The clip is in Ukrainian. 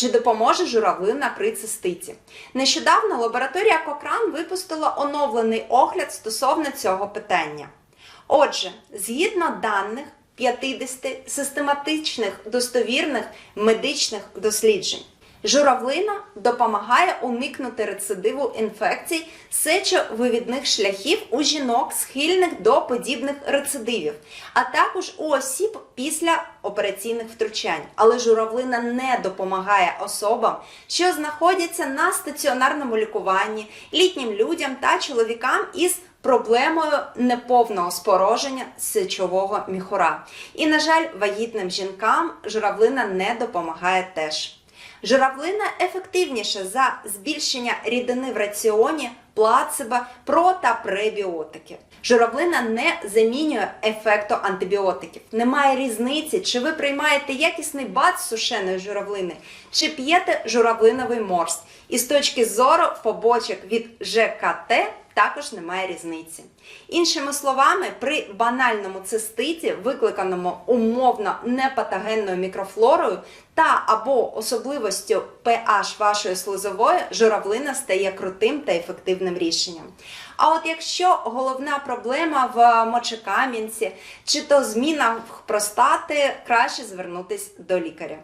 Чи допоможе журавлина при циститі? Нещодавно лабораторія Кокран випустила оновлений огляд стосовно цього питання. Отже, згідно даних 50 систематичних достовірних медичних досліджень, журавлина допомагає уникнути рецидиву інфекцій сечовивідних шляхів у жінок, схильних до подібних рецидивів, а також у осіб після операційних втручань. Але журавлина не допомагає особам, що знаходяться на стаціонарному лікуванні, літнім людям та чоловікам із проблемою неповного спороження сечового міхура. І, на жаль, вагітним жінкам журавлина не допомагає теж. Журавлина ефективніша за збільшення рідини в раціоні, плацебо, про та пребіотики. Журавлина не замінює ефекту антибіотиків. Немає різниці, чи ви приймаєте якісний бат сушеної журавлини, чи п'єте журавлиновий морс. І з точки зору побочок від ЖКТ також немає різниці. Іншими словами, при банальному циститі, викликаному умовно непатогенною мікрофлорою та або особливостю pH вашої слизової, журавлина стає крутим та ефективним рішенням. А от якщо головна проблема в мочекам'янці чи то зміна простати, краще звернутись до лікаря.